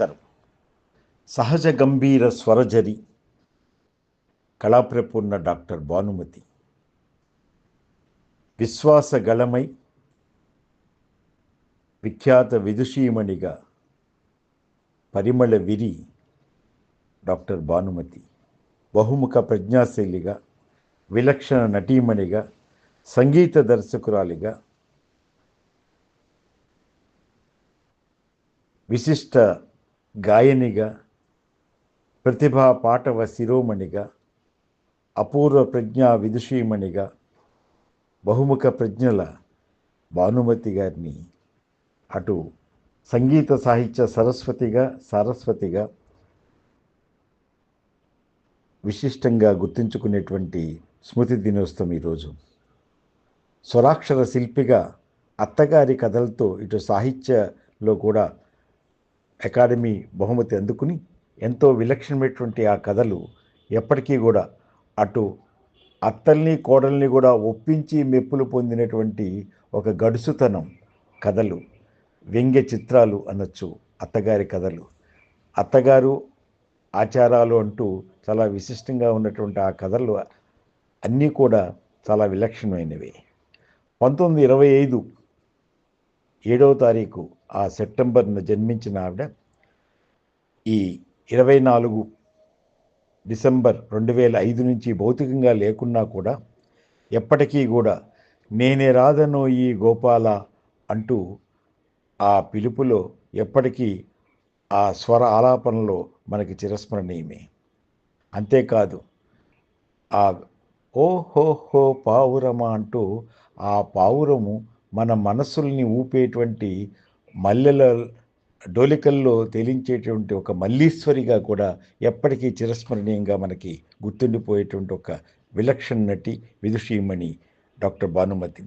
నమస్కారం సహజ గంభీర స్వరజరి కళాప్రపూర్ణ డాక్టర్ భానుమతి. విశ్వాస గళమై విఖ్యాత విదుషీమణిగా పరిమళ విరి డాక్టర్ భానుమతి. బహుముఖ ప్రజ్ఞాశైలిగా విలక్షణ నటీమణిగా సంగీత దర్శకురాలిగా విశిష్ట గాయనిగా ప్రతిభా పాటవ శిరోమణిగా అపూర్వ ప్రజ్ఞా విదుషీమణిగా బహుముఖ ప్రజ్ఞల భానుమతి గారిని అటు సంగీత సాహిత్య సరస్వతిగా సారస్వతిగా విశిష్టంగా గుర్తుంచుకునేటువంటి స్మృతి దినోత్సవం ఈరోజు. స్వరాక్షర శిల్పిగా అత్తగారి కథలతో ఇటు సాహిత్యలో కూడా అకాడమీ బహుమతి అందుకుని ఎంతో విలక్షణమైనటువంటి ఆ కథలు ఎప్పటికీ కూడా అటు అత్తల్ని కోడల్ని కూడా ఒప్పించి మెప్పులు పొందినటువంటి ఒక గడుసుతనం కథలు వ్యంగ్య చిత్రాలు అనొచ్చు అత్తగారి కథలు. అత్తగారు ఆచారాలు అంటూ చాలా విశిష్టంగా ఉన్నటువంటి ఆ కథలు అన్నీ కూడా చాలా విలక్షణమైనవి. పంతొమ్మిది ఇరవై ఐదు ఏడవ తారీఖు ఆ సెప్టెంబర్ను జన్మించిన ఆవిడ ఈ ఇరవై నాలుగు డిసెంబర్ రెండు వేల ఐదు నుంచి భౌతికంగా లేకున్నా కూడా ఎప్పటికీ కూడా నేనే రాదనో ఈ గోపాల అంటూ ఆ పిలుపులో ఎప్పటికీ ఆ స్వర ఆలాపనలో మనకి చిరస్మరణీయమే. అంతేకాదు ఆ ఓ హో హో పావురమా అంటూ ఆ పావురము మన మనస్సుల్ని ఊపేటువంటి మల్లెల డోలికల్లో తేలించేటువంటి ఒక మల్లీశ్వరిగా కూడా ఎప్పటికీ చిరస్మరణీయంగా మనకి గుర్తుండిపోయేటువంటి ఒక విలక్షణ నటి విదుషీమణి డాక్టర్ భానుమతి.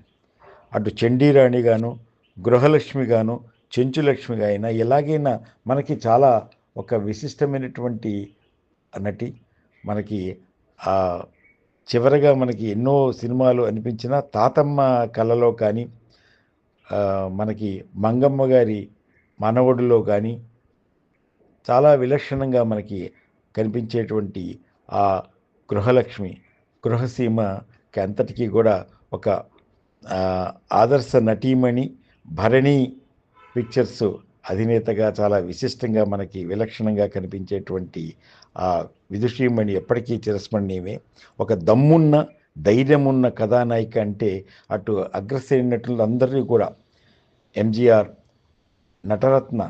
అటు చండీరాణిగాను గృహలక్ష్మిగాను చెంచులక్ష్మిగా అయినా ఎలాగైనా మనకి చాలా ఒక విశిష్టమైనటువంటి నటి. మనకి చివరగా మనకి ఎన్నో సినిమాలు అనిపించిన తాతమ్మ కళలో కానీ మనకి మంగమ్మ గారి మనవడిలో కానీ చాలా విలక్షణంగా మనకి కనిపించేటువంటి ఆ గృహలక్ష్మి గృహసీమకి అంతటికీ కూడా ఒక ఆదర్శ నటీమణి భరణి పిక్చర్స్ అధినేతగా చాలా విశిష్టంగా మనకి విలక్షణంగా కనిపించేటువంటి ఆ విదుషీమణి ఎప్పటికీ చిరస్మరణీయమే. ఒక దమ్మున్న ధైర్యమున్న కథానాయిక అంటే అటు అగ్రశ్రేణి నటులు అందరినీ కూడా. ఎంజీఆర్ నటరత్న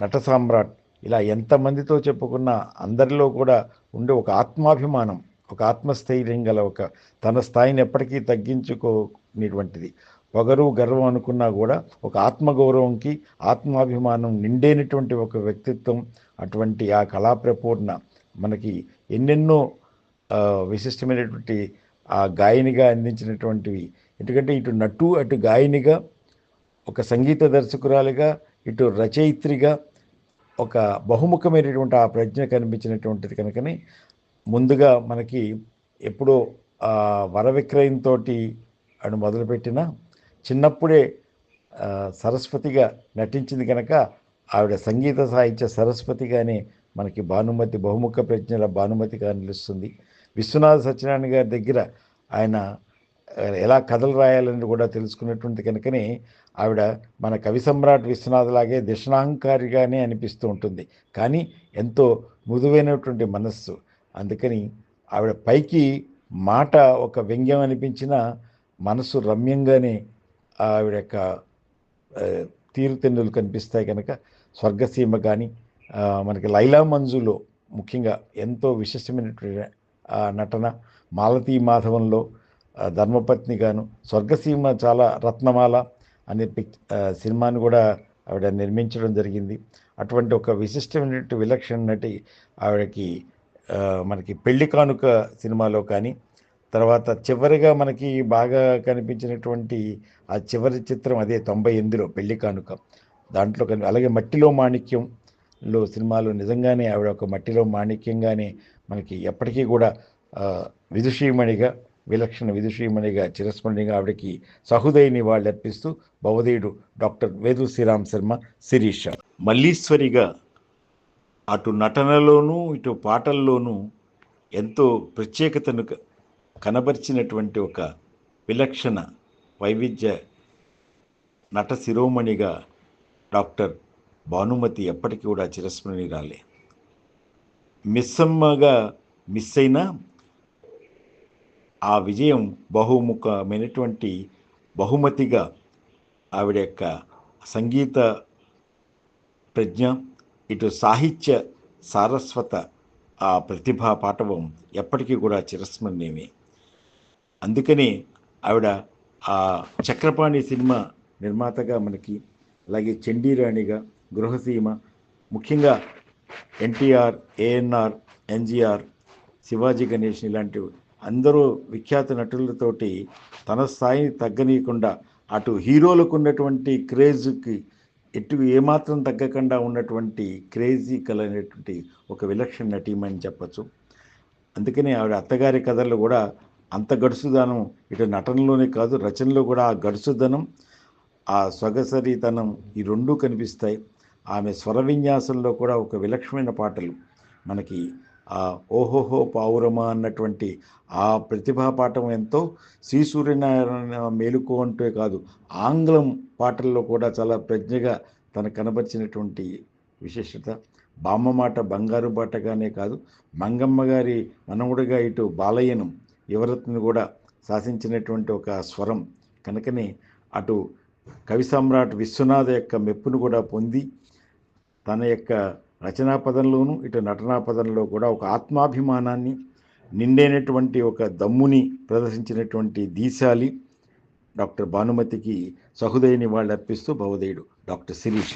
నట సామ్రాట్ ఇలా ఎంతమందితో చెప్పుకున్న అందరిలో కూడా ఉండే ఒక ఆత్మాభిమానం ఒక ఆత్మస్థైర్యం గల ఒక తన స్థాయిని ఎప్పటికీ తగ్గించుకోనిటువంటిది. పొగరు గర్వం అనుకున్నా కూడా ఒక ఆత్మగౌరవంకి ఆత్మాభిమానం నిండేనటువంటి ఒక వ్యక్తిత్వం అటువంటి ఆ కళాప్రపూర్ణ మనకి ఎన్నెన్నో విశిష్టమైనటువంటి ఆ గాయనిగా అందించినటువంటివి. ఎందుకంటే ఇటు నటు అటు గాయనిగా ఒక సంగీత దర్శకురాలిగా ఇటు రచయిత్రిగా ఒక బహుముఖమైనటువంటి ఆ ప్రజ్ఞ కనిపించినటువంటిది కనుకనే ముందుగా మనకి ఎప్పుడో వర విక్రయంతో అను మొదలుపెట్టిన చిన్నప్పుడే సరస్వతిగా నటించింది కనుక ఆవిడ సంగీత సాహిత్య సరస్వతిగానే మనకి భానుమతి బహుముఖ ప్రజ్ఞల భానుమతిగా నిలుస్తుంది. విశ్వనాథ సత్యనారాయణ గారి దగ్గర ఆయన ఎలా కథలు రాయాలని కూడా తెలుసుకున్నటువంటి కనుకనే ఆవిడ మన కవి సమ్రాట్ విశ్వనాథ్లాగే దర్శనాహంకారిగానే అనిపిస్తూ ఉంటుంది. కానీ ఎంతో మృదువైనటువంటి మనస్సు. అందుకని ఆవిడ పైకి మాట ఒక వ్యంగ్యం అనిపించిన మనసు రమ్యంగానే ఆవిడ యొక్క తీరుతెన్నులు కనిపిస్తాయి కనుక స్వర్గసీమ కానీ మనకి లైలా మంజులో ముఖ్యంగా ఎంతో విశిష్టమైనటువంటి నటన మాలతీ మాధవంలో ధర్మపత్ని గాను స్వర్గసీమ చాలా రత్నమాల అనే పిక్ సినిమాని కూడా ఆవిడ నిర్మించడం జరిగింది. అటువంటి ఒక విశిష్టమైనటువంటి విలక్షణ నటి ఆవిడకి మనకి పెళ్ళి కానుక సినిమాలో కానీ తర్వాత చివరిగా మనకి బాగా కనిపించినటువంటి ఆ చివరి చిత్రం అదే తొంభై ఎనిమిదిలో పెళ్ళి కానుక. దాంట్లో కని అలాగే మట్టిలో మాణిక్యంలో సినిమాలో నిజంగానే ఆవిడ ఒక మట్టిలో మాణిక్యంగానే మనకి ఎప్పటికీ కూడా విదుషీమణిగా విలక్షణ విదుషీమణిగా చిరస్మరణిగా ఆవిడకి సహృదయ వాళ్ళు అర్పిస్తూ భవదేయుడు డాక్టర్ వేదు శ్రీరామ్ శర్మ శిరీష. మల్లీశ్వరిగా అటు నటనలోనూ ఇటు పాటల్లోనూ ఎంతో ప్రత్యేకతను కనబరిచినటువంటి ఒక విలక్షణ వైవిధ్య నట శిరోమణిగా డాక్టర్ భానుమతి ఎప్పటికీ కూడా చిరస్మరణి రాలే మిస్సమ్మగా మిస్ అయినా ఆ విజయం బహుముఖమైనటువంటి బహుమతిగా ఆవిడ యొక్క సంగీత ప్రజ్ఞ ఇటు సాహిత్య సారస్వత ఆ ప్రతిభా పాఠవం ఎప్పటికీ కూడా చిరస్మరణీయమే. అందుకనే ఆవిడ ఆ చక్రపాణి సినిమా నిర్మాతగా మనకి అలాగే చండీరాణిగా గృహసీమ ముఖ్యంగా ఎన్టీఆర్ ఏఎన్ఆర్ ఎన్జిఆర్ శివాజీ గణేష్ ఇలాంటి అందరూ విఖ్యాత నటులతోటి తన స్థాయిని తగ్గనీయకుండా అటు హీరోలకు ఉన్నటువంటి క్రేజ్కి ఎటు ఏమాత్రం తగ్గకుండా ఉన్నటువంటి క్రేజీ కలైనటువంటి ఒక విలక్షణ నటీమని చెప్పచ్చు. అందుకనే ఆవిడ అత్తగారి కథల్లో కూడా అంత గడుసుదనం ఇటు నటనలోనే కాదు రచనలో కూడా ఆ గడుసుదనం ఆ సొగసరితనం ఈ రెండూ కనిపిస్తాయి. ఆమె స్వర విన్యాసంలో కూడా ఒక విలక్షణమైన పాటలు. మనకి ఆ ఓహోహో పావురమా అన్నటువంటి ఆ ప్రతిభా పాఠం ఎంతో శ్రీ సూర్యనారాయణ మేలుకో అంటే కాదు ఆంగ్లం పాటల్లో కూడా చాలా ప్రజ్ఞగా తన కనబరిచినటువంటి విశేషత. బామ్మ మాట బంగారు బాటగానే కాదు మంగమ్మ గారి మనవుడిగా ఇటు బాలయ్యను యువరత్ని కూడా శాసించినటువంటి ఒక స్వరం. కనుకనే అటు కవి సమ్రాట్ విశ్వనాథ యొక్క మెప్పును కూడా పొంది తన యొక్క రచనా పదంలోనూ ఇటు నటనా పదంలో కూడా ఒక ఆత్మాభిమానాన్ని నిండైనటువంటి ఒక దమ్ముని ప్రదర్శించినటువంటి దీశాలి డాక్టర్ భానుమతికి సహృదయ వాళ్ళు అర్పిస్తూ భవదేయుడు డాక్టర్ శిరీష.